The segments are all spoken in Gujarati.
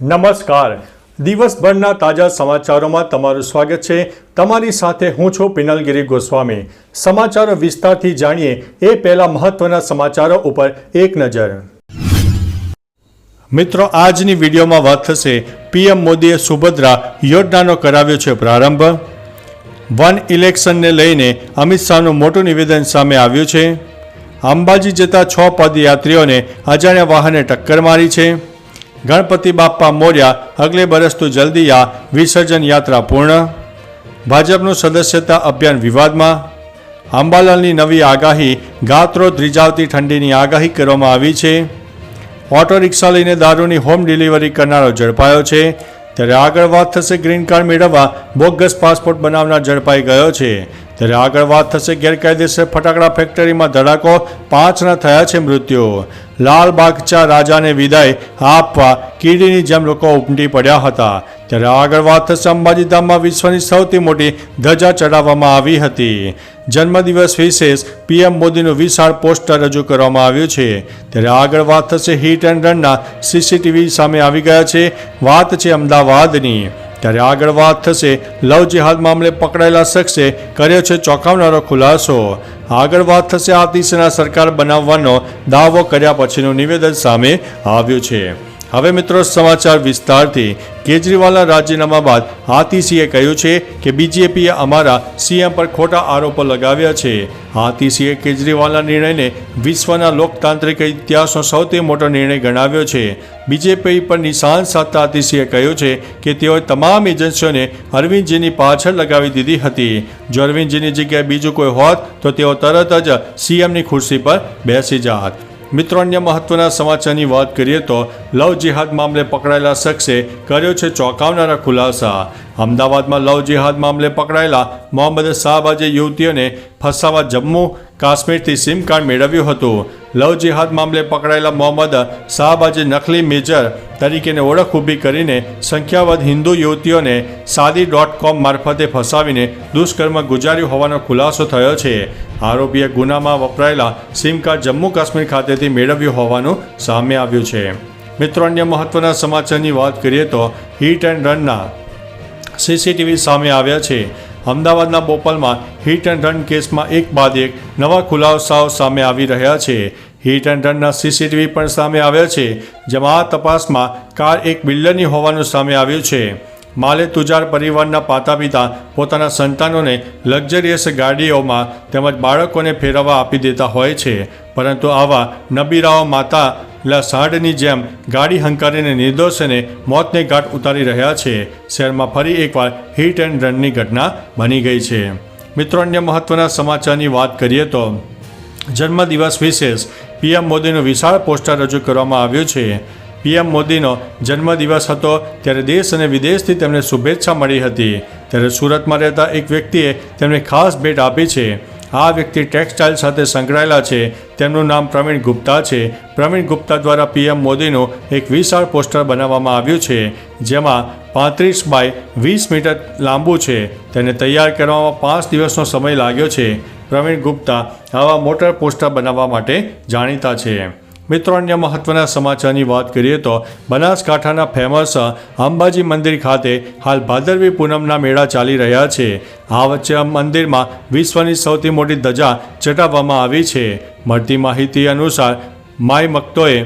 નમસ્કાર. દિવસભરના તાજા સમાચારોમાં તમારું સ્વાગત છે. તમારી સાથે હું છું પિનલગીરી ગોસ્વામી. સમાચારો વિસ્તારથી જાણીએ એ પહેલા મહત્વના સમાચારો ઉપર એક નજર. મિત્રો, આજની વિડીયોમાં વાત થશે પીએમ મોદીએ સુભદ્રા યોજનાનો કરાવ્યો છે પ્રારંભ. વન ઇલેક્શનને લઈને અમિત શાહનું મોટું નિવેદન સામે આવ્યું છે. અંબાજી જતા છ પદયાત્રીઓને અજાણ્યા વાહને ટક્કર મારી છે. ગણપતિ બાપ્પા મોર્યા અગલે બરસ તો જલ્દી આ વિસર્જન યાત્રા પૂર્ણ? ભાજપનું સદસ્યતા અભિયાન વિવાદમાં? અંબાલાલની નવી આગાહી, ગાત્રો ધ્રીજાવતી ઠંડીની આગાહી કરવામાં આવી છે? ઓટો રિક્ષા લઈને દારૂની હોમ ડિલિવરી કરનારો ઝડપાયો છે? ત્યારે આગળ વાત થશે ગ્રીન કાર્ડ મેળવવા. બોગસ પાસપોર્ટ બનાવનાર ઝડપાઈ ગયો છે. ત્યારે આગળ વાત થશે ગેરકાયદેસર ફટાકડા ફેક્ટરીમાં ધડાકો. પાંચના થયા છે મૃત્યુ. લાલ બાગચા રાજાને વિદાય આપવા કીડીની જેમ લોકો ઉમટી પડ્યા હતા. ત્યારે આગળ વાત થશે અંબાજી ધામમાં વિશ્વની સૌથી મોટી ધજા ચડાવવામાં આવી હતી. જન્મદિવસ વિશેષ પીએમ મોદીનું વિશાળ પોસ્ટર રજૂ કરવામાં આવ્યું છે. ત્યારે આગળ વાત થશે હિટ એન્ડ રનના સીસીટીવી સામે આવી ગયા છે. વાત છે અમદાવાદની. ત્યારે આગળ વાત થશે લવ જેહાદ મામલે પકડાયેલા શખ્સે કર્યો છે ચોંકાવનારો ખુલાસો. આગળ વાત થશે આ દિશાના સરકાર બનાવવાનો દાવો કર્યા પછીનું નિવેદન સામે આવ્યું છે. હવે મિત્રો સમાચાર વિસ્તારથી કેજરીવાલના રાજીનામા બાદ આતિશીએ કહ્યું છે કે બીજેપીએ અમારા સીએમ પર ખોટા આરોપો લગાવ્યા છે. હાથીસિંહે કેજરીવાલના નિર્ણયને વિશ્વના લોકતાંત્રિક ઇતિહાસનો સૌથી મોટો નિર્ણય ગણાવ્યો છે. બીજેપી પર નિશાન સાધતા આતિશીએ કહ્યું છે કે તેઓએ તમામ એજન્સીઓને અરવિંદજીની પાછળ લગાવી દીધી હતી. જો અરવિંદજીની જગ્યાએ બીજું કોઈ હોત તો તેઓ તરત જ સીએમની ખુરશી પર બેસી જાત. મિત્રો, અન્ય મહત્વના સમાચારની વાત કરીએ તો લવ જિહાદ મામલે પકડાયેલા શખ્સે કર્યો છે ચોંકાવનારા ખુલાસા. અમદાવાદમાં લવ જિહાદ મામલે પકડાયેલા મોહમ્મદ શાહબાજે યુવતીઓને ફસાવા જમ્મુ કાશ્મીરથી સિમ કાર્ડ મેળવ્યું હતું. લવ જિહાદ મામલે પકડાયેલા મોહમ્મદ શાહબાજે નકલી મેજર તરીકેની ઓળખ ઊભી કરીને સંખ્યાબંધ હિન્દુ યુવતીઓને સાદી ડોટ કોમ મારફતે ફસાવીને દુષ્કર્મ ગુજાર્યું હોવાનો ખુલાસો થયો છે. આરોપીએ ગુનામાં વપરાયેલા સિમ કાર્ડ જમ્મુ કાશ્મીર ખાતેથી મેળવ્યું હોવાનું સામે આવ્યું છે. મિત્રો, અન્ય મહત્વના સમાચારની વાત કરીએ તો હિટ એન્ડ રનના સીસીટીવી સામે આવ્યા છે. અમદાવાદના બોપલમાં હિટ એન્ડ રન કેસમાં એક બાદ એક નવા ખુલાસાઓ સામે આવી રહ્યા છે. હિટ એન્ડ રનના સીસીટીવી પણ સામે આવ્યા છે, જેમાં આ તપાસમાં કાર એક બિલ્ડરની હોવાનું સામે આવ્યું છે. માલે તુજાર પરિવારના માતા પિતા પોતાના સંતાનોને લક્ઝરિયસ ગાડીઓમાં તેમજ બાળકોને ફેરવવા આપી દેતા હોય છે. પરંતુ આવા નબીરાઓ માતા લા સાંઢની જેમ ગાડી હંકારીને નિર્દોષને મોતને ઘાટ ઉતારી રહ્યા છે. શહેરમાં ફરી એકવાર હિટ એન્ડ રનની ઘટના બની ગઈ છે. મિત્રો, અન્ય મહત્વના સમાચારની વાત કરીએ તો જન્મદિવસ વિશેષ પીએમ મોદીનું વિશાળ પોસ્ટર રજૂ કરવામાં આવ્યું છે. પીએમ મોદીનો જન્મદિવસ હતો ત્યારે દેશ અને વિદેશથી તેમને શુભેચ્છા મળી હતી. ત્યારે સુરતમાં રહેતા એક વ્યક્તિએ તેમને ખાસ ભેટ આપી છે. આ વ્યક્તિ ટેક્સટાઇલ સાથે સંકળાયેલા છે. તેમનું નામ પ્રવીણ ગુપ્તા છે. પ્રવીણ ગુપ્તા દ્વારા પીએમ મોદીનું એક વિશાળ પોસ્ટર બનાવવામાં આવ્યું છે, જેમાં પાંત્રીસ બાય વીસ મીટર લાંબુ છે. તેને તૈયાર કરવામાં પાંચ દિવસનો સમય લાગ્યો છે. પ્રવીણ ગુપ્તા આવા મોટર પોસ્ટર બનાવવા માટે જાણીતા છે. મિત્રો, અન્ય મહત્વના સમાચારની વાત કરીએ તો બનાસકાંઠાના ફેમસ અંબાજી મંદિર ખાતે હાલ ભાદરવી પૂનમના મેળા ચાલી રહ્યા છે. આ વચ્ચે મંદિરમાં વિશ્વની સૌથી મોટી ધજા ચટાવવામાં આવી છે. મળતી માહિતી અનુસાર માય મક્તોએ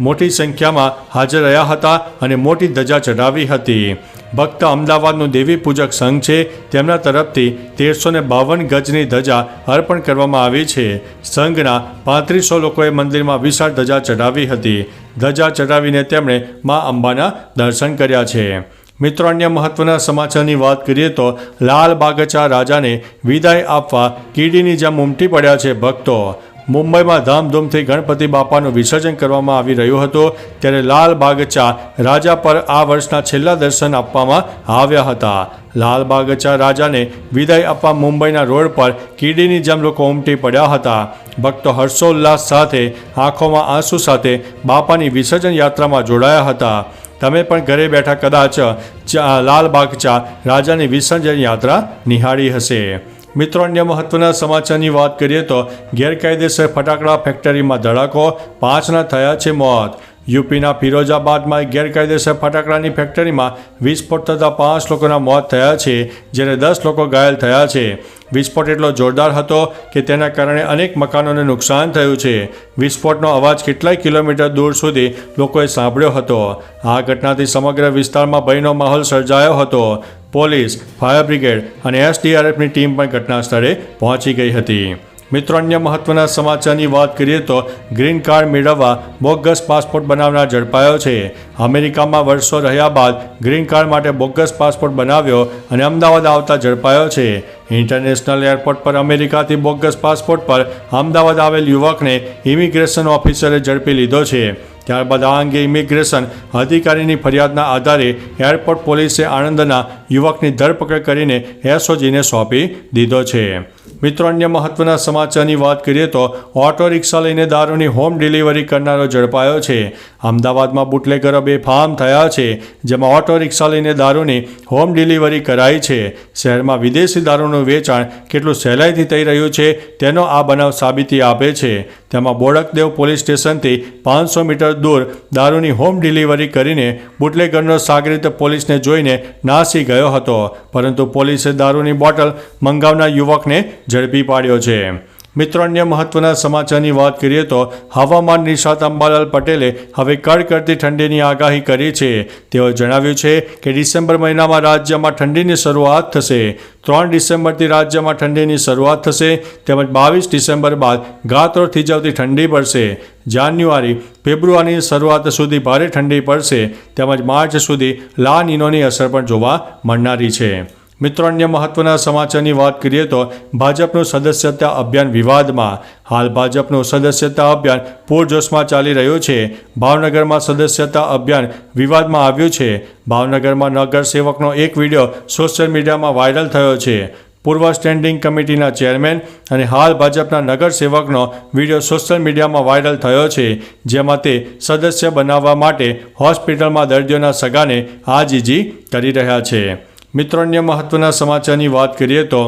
મોટી સંખ્યામાં હાજર રહ્યા હતા અને મોટી ધજા ચઢાવી હતી. ભક્ત અમદાવાદનું દેવી પૂજક સંઘ છે. તેમના તરફથી તેરસો ને બાવન ગજની ધજા અર્પણ કરવામાં આવી છે. સંઘના પાંત્રીસો લોકોએ મંદિરમાં વિશાળ ધજા ચઢાવી હતી. ધજા ચઢાવીને તેમણે મા અંબાના દર્શન કર્યા છે. મિત્રો, અન્ય મહત્વના સમાચારની વાત કરીએ તો લાલ બાગચા રાજાને વિદાય આપવા કીડીની જેમ ઉમટી પડ્યા છે ભક્તો. મુંબઈમાં ધામધૂમથી ગણપતિ બાપાનું વિસર્જન કરવામાં આવી રહ્યું હતું, ત્યારે લાલ બાગચા રાજા પર આ વર્ષના છેલ્લા દર્શન આપવામાં આવ્યા હતા. લાલ બાગચા રાજાને વિદાય આપવા મુંબઈના રોડ પર કીડીની જેમ લોકો ઉમટી પડ્યા હતા. ભક્તો હર્ષોલ્લાસ સાથે, આંખોમાં આંસુ સાથે બાપાની વિસર્જન યાત્રામાં જોડાયા હતા. તમે પણ ઘરે બેઠા કદાચ લાલ બાગચા રાજાની વિસર્જન યાત્રા નિહાળી હશે. મિત્રો, અન્ય મહત્વના સમાચારની વાત કરીએ તો ગેરકાયદેસર ફટાકડા ફેક્ટરીમાં ધડાકો, પાંચના થયા છે મોત. યુપીના ફિરોજાબાદમાં ગેરકાયદેસર ફટાકડાની ફેક્ટરીમાં વિસ્ફોટ થતાં પાંચ લોકોના મોત થયા છે, જ્યારે દસ લોકો ઘાયલ થયા છે. વિસ્ફોટ એટલો જોરદાર હતો કે તેના કારણે અનેક મકાનોને નુકસાન થયું છે. વિસ્ફોટનો અવાજ કેટલાય કિલોમીટર દૂર સુધી લોકોએ સાંભળ્યો હતો. આ ઘટનાથી સમગ્ર વિસ્તારમાં ભયનો માહોલ સર્જાયો હતો. પોલીસ, ફાયર બ્રિગેડ અને એસડીઆરએફની ટીમ પણ ઘટના સ્થળે પહોંચી ગઈ હતી. મિત્રો, અન્ય મહત્વના સમાચારની વાત કરીએ તો ગ્રીન કાર્ડ મેળવવા બોગસ પાસપોર્ટ બનાવનાર ઝડપાયો છે. અમેરિકામાં વર્ષો રહ્યા બાદ ગ્રીન કાર્ડ માટે બોગસ પાસપોર્ટ બનાવ્યો અને અમદાવાદ આવતા ઝડપાયો છે. ઇન્ટરનેશનલ એરપોર્ટ પર અમેરિકાથી બોગસ પાસપોર્ટ પર અમદાવાદ આવેલ યુવકને ઇમિગ્રેશન ઓફિસરે ઝડપી લીધો છે. ત્યારબાદ આ અંગે ઇમિગ્રેશન અધિકારીની ફરિયાદના આધારે એરપોર્ટ પોલીસે આણંદના યુવકની ધરપકડ કરીને એસઓજીને સોંપી દીધો છે. મિત્રો, અન્ય મહત્વના સમાચારની વાત કરીએ તો ઓટો રિક્ષા લઈને દારૂની હોમ ડિલિવરી કરનારો ઝડપાયો છે. અમદાવાદમાં બુટલેગરો બેફામ થયા છે, જેમાં ઓટો રિક્ષા લઈને દારૂની હોમ ડિલિવરી કરાઈ છે. શહેરમાં વિદેશી દારૂનું વેચાણ કેટલું સહેલાઈથી થઈ રહ્યું છે, તેનો આ બનાવ સાબિતી આપે છે. તેમાં બોડકદેવ પોલીસ સ્ટેશનથી પાંચસો મીટર દૂર દારૂની હોમ ડિલિવરી કરીને બુટલેગરનો સાગરીત પોલીસને જોઈને નાસી ગયો હતો. પરંતુ પોલીસે દારૂની બોટલ મંગાવનાર યુવકને ઝડપી પાડ્યો છે. મિત્રો, અન્ય મહત્વના સમાચારની વાત કરીએ તો હવામાન નિષ્ણાત અંબાલાલ પટેલે હવે કડકડતી ઠંડીની આગાહી કરી છે. તેઓએ જણાવ્યું છે કે ડિસેમ્બર મહિનામાં રાજ્યમાં ઠંડીની શરૂઆત થશે. ત્રણ ડિસેમ્બરથી રાજ્યમાં ઠંડીની શરૂઆત થશે. તેમજ બાવીસ ડિસેમ્બર બાદ ગાત્રો થીજાવતી ઠંડી પડશે. જાન્યુઆરી, ફેબ્રુઆરીની શરૂઆત સુધી ભારે ઠંડી પડશે. તેમજ માર્ચ સુધી લા નિનોની અસર પણ જોવા મળનારી છે. મિત્રો, અન્ય મહત્વના સમાચારની વાત કરીએ તો ભાજપનું સદસ્યતા અભિયાન વિવાદમાં. હાલ ભાજપનું સદસ્યતા અભિયાન પૂરજોશમાં ચાલી રહ્યું છે. ભાવનગરમાં સદસ્યતા અભિયાન વિવાદમાં આવ્યું છે. ભાવનગરમાં નગર સેવકનો એક વીડિયો સોશિયલ મીડિયામાં વાયરલ થયો છે. પૂર્વ સ્ટેન્ડિંગ કમિટીના ચેરમેન અને હાલ ભાજપના નગરસેવકનો વીડિયો સોશિયલ મીડિયામાં વાયરલ થયો છે, જેમાં તે સદસ્ય બનાવવા માટે હોસ્પિટલમાં દર્દીઓના સગાને આજીજી કરી રહ્યા છે. મિત્રો અન્ય મહત્વના સમાચારની વાત કરીએ તો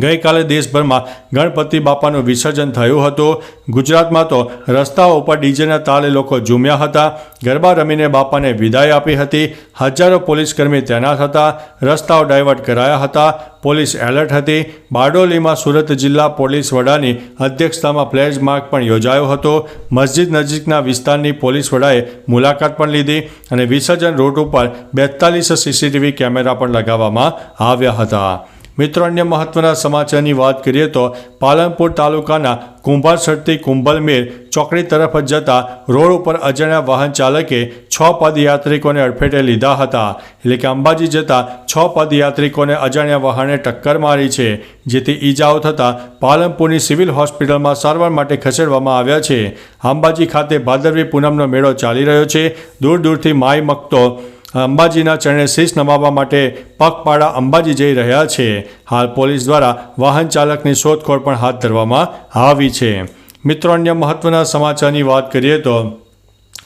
ગઈકાલે દેશભરમાં ગણપતિ બાપાનું વિસર્જન થયું હતું. ગુજરાતમાં તો રસ્તાઓ ઉપર ડીજેના તાલે લોકો ઝૂમ્યા હતા. ગરબા રમીને બાપાને વિદાય આપી હતી. હજારો પોલીસકર્મી તૈનાત હતા. રસ્તાઓ ડાયવર્ટ કરાયા હતા. પોલીસ એલર્ટ હતી. બારડોલીમાં સુરત જિલ્લા પોલીસ વડાની અધ્યક્ષતામાં ફ્લેશ માર્ક પણ યોજાયો હતો. મસ્જિદ નજીકના વિસ્તારની પોલીસ વડાએ મુલાકાત પણ લીધી અને વિસર્જન રૂટ ઉપર બેતાલીસ સીસીટીવી કેમેરા પણ લગાવવામાં આવ્યા હતા. મિત્રો, અન્ય મહત્વના સમાચારની વાત કરીએ તો પાલનપુર તાલુકાના કુંભારસરથી કુંભલમેર ચોકડી તરફ જતા રોડ ઉપર અજાણ્યા વાહન ચાલકે છ પદયાત્રિકોને અડફેટે લીધા હતા. એટલે કે અંબાજી જતા છ પદયાત્રિકોને અજાણ્યા વાહને ટક્કર મારી છે, જેથી ઈજાઓ થતાં પાલનપુરની સિવિલ હોસ્પિટલમાં સારવાર માટે ખસેડવામાં આવ્યા છે. અંબાજી ખાતે ભાદરવી પૂનમનો મેળો ચાલી રહ્યો છે. દૂર દૂરથી માય મકતો અંબાજીના ચરણે શીશ નમાવવા માટે પગપાળા અંબાજી જઈ રહ્યા છે. હાલ પોલીસ દ્વારા વાહન ચાલકની શોધખોળ પણ હાથ ધરવામાં આવી છે. મિત્રો, અન્ય મહત્વના સમાચારની વાત કરીએ તો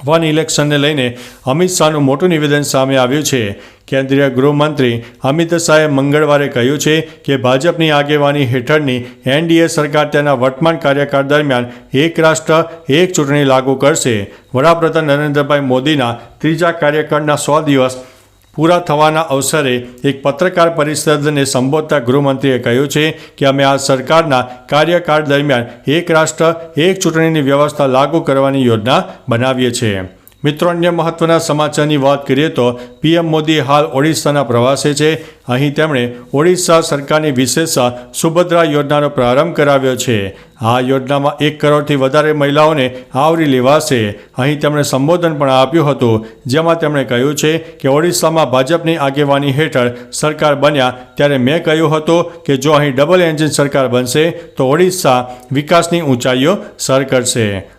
વન ઇલેક્શનને લઈને અમિત શાહનું મોટું નિવેદન સામે આવ્યું છે. કેન્દ્રીય ગૃહમંત્રી અમિત શાહે મંગળવારે કહ્યું છે કે ભાજપની આગેવાની હેઠળની એનડીએ સરકાર તેના વર્તમાન કાર્યકાળ દરમિયાન એક રાષ્ટ્ર, એક ચૂંટણી લાગુ કરશે. વડાપ્રધાન નરેન્દ્રભાઈ મોદીના ત્રીજા કાર્યકાળના સો દિવસ પૂરા થવાના અવસરે એક પત્રકાર પરિષદને સંબોધતા ગૃહમંત્રીએ કહ્યું છે કે અમે આ સરકારના કાર્યકાળ દરમિયાન એક રાષ્ટ્ર, એક ચૂંટણીની વ્યવસ્થા લાગુ કરવાની યોજના બનાવીએ છીએ. મિત્રો, અન્ય મહત્વના સમાચારની વાત કરીએ તો પીએમ મોદી હાલ ઓડિશાના પ્રવાસે છે. અહીં તેમણે ઓડિશા સરકારની વિશેષ સુભદ્રા યોજનાનો પ્રારંભ કરાવ્યો છે. આ યોજનામાં એક કરોડથી વધારે મહિલાઓને આવરી લેવાશે. અહીં તેમણે સંબોધન પણ આપ્યું હતું, જેમાં તેમણે કહ્યું છે કે ઓડિશામાં ભાજપની આગેવાની હેઠળ સરકાર બન્યા ત્યારે મેં કહ્યું હતું કે જો અહીં ડબલ એન્જિન સરકાર બનશે, તો ઓડિશા વિકાસની ઊંચાઈઓ સર કરશે.